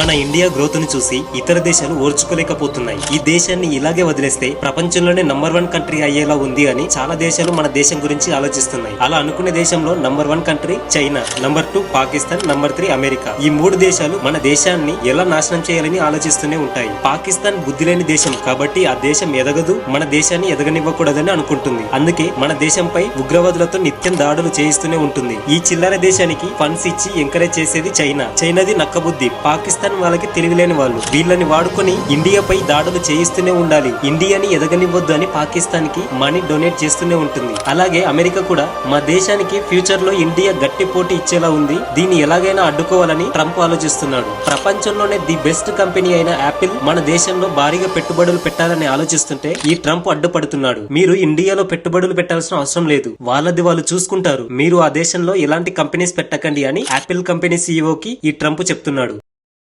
మన ఇండియా గ్రోత్ను చూసి ఇతర దేశాలు ఓర్చుకోలేకపోతున్నాయి. ఈ దేశాన్ని ఇలాగే వదిలేస్తే ప్రపంచంలోనే నంబర్ వన్ కంట్రీ అయ్యేలా ఉంది అని చాలా దేశాలు మన దేశం గురించి ఆలోచిస్తున్నాయి. అలా అనుకునే దేశంలో number one country China number two Pakistan number three America. ఈ మూడు దేశాలు మన దేశాన్ని ఎలా నాశనం చేయాలని ఆలోచిస్తూనే ఉంటాయి. పాకిస్తాన్ బుద్ధి లేని దేశం కాబట్టి ఆ దేశం ఎదగదు మన దేశాన్ని ఎదగనివ్వకూడదని అనుకుంటుంది. అందుకే మన దేశంపై ఉగ్రవాదులతో నిత్యం దాడులు చేయిస్తూనే ఉంటుంది. ఈ చిల్లర దేశానికి ఫండ్స్ ఇచ్చి ఎంకరేజ్ చేసేది చైనా. చైనాది నక్కబుద్ధి. పాకిస్తాన్ వాళ్ళకి తెలివిలేని వాళ్ళు. వీళ్ళని వాడుకొని ఇండియాపై దాడులు చేయిస్తూనే ఉండాలి. ఇండియాని ఎదగనివ్వద్దు అని పాకిస్తాన్కి మనీ డొనేట్ చేస్తూనే ఉంటుంది. అలాగే అమెరికా కూడా మా దేశానికి ఫ్యూచర్లో ఇండియా గట్టి పోటీ ఇచ్చేలా ఉంది. దీన్ని ఎలాగైనా అడ్డుకోవాలని ట్రంప్ ఆలోచిస్తున్నాడు. ప్రపంచంలోనే ది బెస్ట్ కంపెనీ అయిన యాపిల్ మన దేశంలో భారీగా పెట్టుబడులు పెట్టాలని ఆలోచిస్తుంటే ఈ ట్రంప్ అడ్డుపడుతున్నాడు. మీరు ఇండియాలో పెట్టుబడులు పెట్టాల్సిన అవసరం లేదు. వాళ్ళది వాళ్ళు చూసుకుంటారు. మీరు ఆ దేశంలో ఎలాంటి కంపెనీస్ పెట్టకండి అని యాపిల్ కంపెనీ సీఈఓ కి ఈ ట్రంప్ చెప్తున్నాడు.